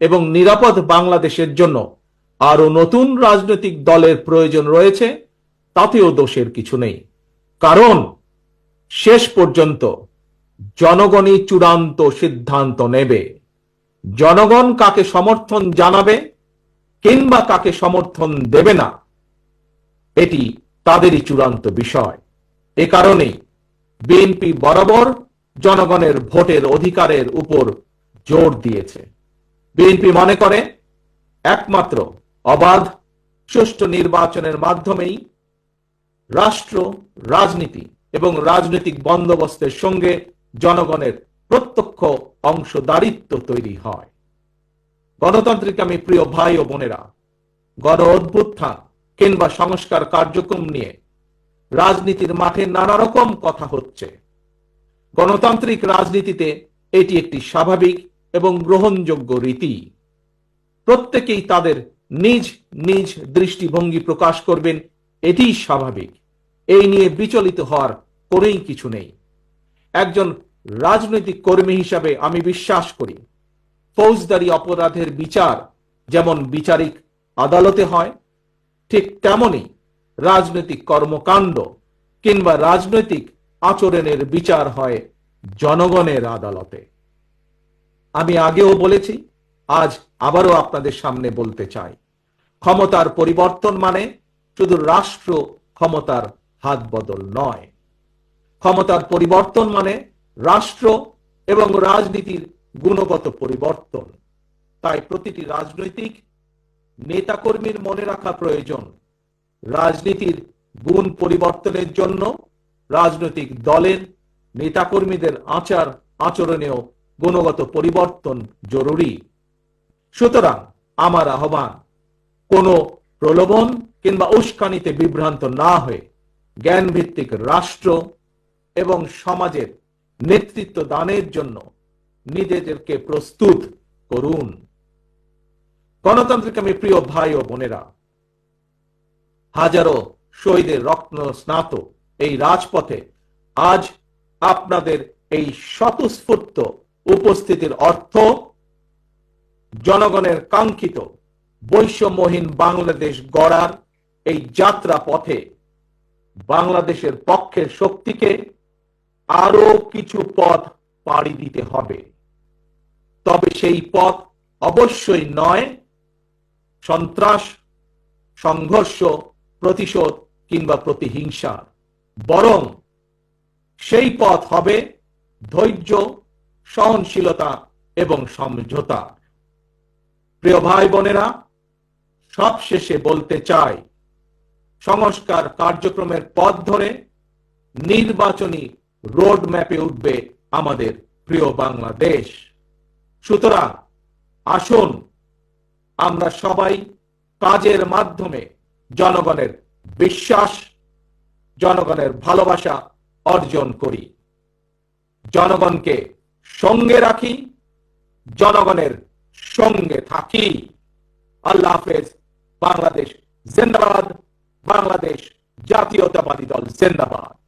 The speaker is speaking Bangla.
এবং নিরাপদ বাংলাদেশের জন্য আরও নতুন রাজনৈতিক দলের প্রয়োজন রয়েছে, তাতেও দোষের কিছু নেই। কারণ শেষ পর্যন্ত জনগণই চূড়ান্ত সিদ্ধান্ত নেবে। জনগণ কাকে সমর্থন জানাবে কিংবা কাকে সমর্থন দেবে না, এটি তাদেরই চূড়ান্ত বিষয়। এ কারণেই বিএনপি বরাবর জনগণের ভোটের অধিকারের উপর জোর দিয়েছে। বিএনপি মনে করে, একমাত্র অবাধ, সুষ্ঠু নির্বাচনের মাধ্যমেই রাষ্ট্র, রাজনীতি এবং রাজনৈতিক বন্দোবস্তের সঙ্গে জনগণের প্রত্যক্ষ অংশদারিত্ব তৈরি হয়। গণতান্ত্রিক আমি প্রিয় ভাই ও বোনেরা, গণ অভ্যুত্থান কিংবা সংস্কার কার্যক্রম নিয়ে রাজনীতির মাঠে নানা রকম কথা হচ্ছে। গণতান্ত্রিক রাজনীতিতে এটি একটি স্বাভাবিক এবং গ্রহণযোগ্য রীতি। প্রত্যেকেই তাদের নিজ নিজ দৃষ্টিভঙ্গি প্রকাশ করবেন, এটিই স্বাভাবিক। এই নিয়ে বিচলিত হওয়ার করেই কিছু নেই। একজন রাজনৈতিক কর্মী হিসাবে আমি বিশ্বাস করি, ফৌজদারি অপরাধের বিচার যেমন বিচারিক আদালতে হয়, ঠিক তেমনি রাজনৈতিক কর্মকাণ্ড কিংবা রাজনৈতিক আচরণের বিচার হয় জনগণের আদালতে। আমি আগেও বলেছি, আজ আবারও আপনাদের সামনে বলতে চাই। ক্ষমতার পরিবর্তন মানে শুধু রাষ্ট্র ক্ষমতার হাত বদল নয়। ক্ষমতার পরিবর্তন মানে রাষ্ট্র এবং রাজনীতির গুণগত পরিবর্তন। তাই প্রতিটি রাজনৈতিক নেতাকর্মীর মনে রাখা প্রয়োজন রাজনীতির গুণ পরিবর্তনের জন্য রাজনৈতিক দলের নেতাকর্মীদের আচার আচরণেও গুণগত পরিবর্তন জরুরি। সুতরাং আমার আহ্বান, কোনো প্রলোভন কিংবা উস্কানিতে বিভ্রান্ত না হয়ে জ্ঞান ভিত্তিক রাষ্ট্র এবং সমাজের নেতৃত্ব দানের জন্য নিজেদেরকে প্রস্তুত করুন। গণতান্ত্রিক আমি প্রিয় ভাই ও বোনেরা, হাজারো শহীদের রক্ত স্নাত এই রাজপথে আজ আপনাদের এই স্বতঃস্ফূর্ত উপস্থিতির অর্থ জনগণের কাঙ্ক্ষিত বৈষম্যহীন বাংলাদেশ গড়ার এই যাত্রা পথে বাংলাদেশের পক্ষের শক্তিকে আরও কিছু পথ পাড়ি দিতে হবে। তবে সেই পথ অবশ্যই নয় সন্ত্রাস, সংঘর্ষ, প্রতিশোধ কিংবা প্রতিহিংসা। বরং সেই পথ হবে ধৈর্য সহনশীলতা এবং সমঝোতা। প্রিয় ভাই বোনেরা সব শেষে বলতে চাই, সংস্কার কার্যক্রমের পথ ধরে নির্বাচনী রোড ম্যাপে উঠবে আমাদের প্রিয় বাংলাদেশ। সুতরাং আসুন আমরা সবাই কাজের মাধ্যমে জনগণের বিশ্বাস, জনগণের ভালোবাসা অর্জন করি। জনগণকে সঙ্গে রাখি জনগণের সঙ্গে থাকি। আল্লাহ হাফেজ বাংলাদেশ জিন্দাবাদ বাংলাদেশ জাতীয়তাবাদী দল জিন্দাবাদ।